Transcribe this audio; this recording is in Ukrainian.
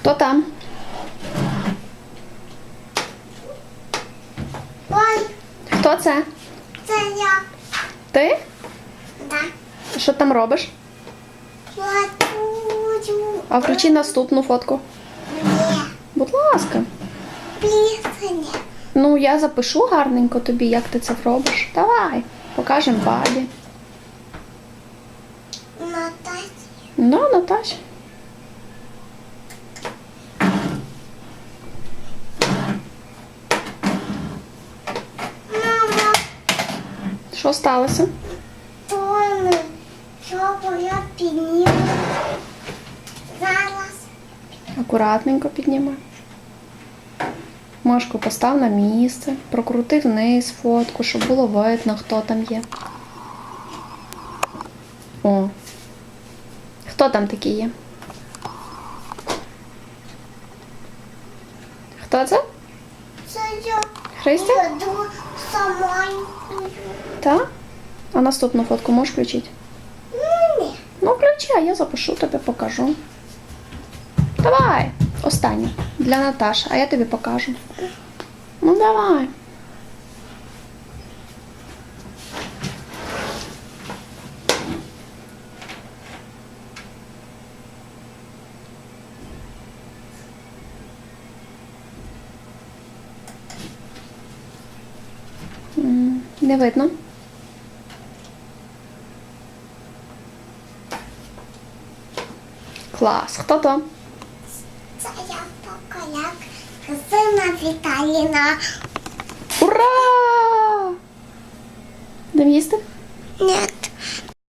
Хто там? Ой, Хто це? це я. Ти? Да. Що там робиш? Плачу. А включи наступну фотку. Ні. Будь ласка. Пісня. Ну, я запишу гарненько тобі, як ти це робиш. Давай, покажемо бабі. Нататі. Ну, Наташа. Що сталося? Тони, що я підніму? Зараз. Акуратненько піднімай. Машку постав на місце, прокрути вниз фотку, щоб було видно, хто там є. О. Хто там такий є? Хто це? Це я. Христя? Я йду Так? А наступну фотку можеш включити? Ну, ні. Ну, включай, я запишу, тобі покажу. Давай, останнє. Для Наташі, а я тобі покажу. Ну, давай. Не видно. Клас. Хто то? Це я поколяк. Кристина Віталіна. Ура! Де їсти? Ні,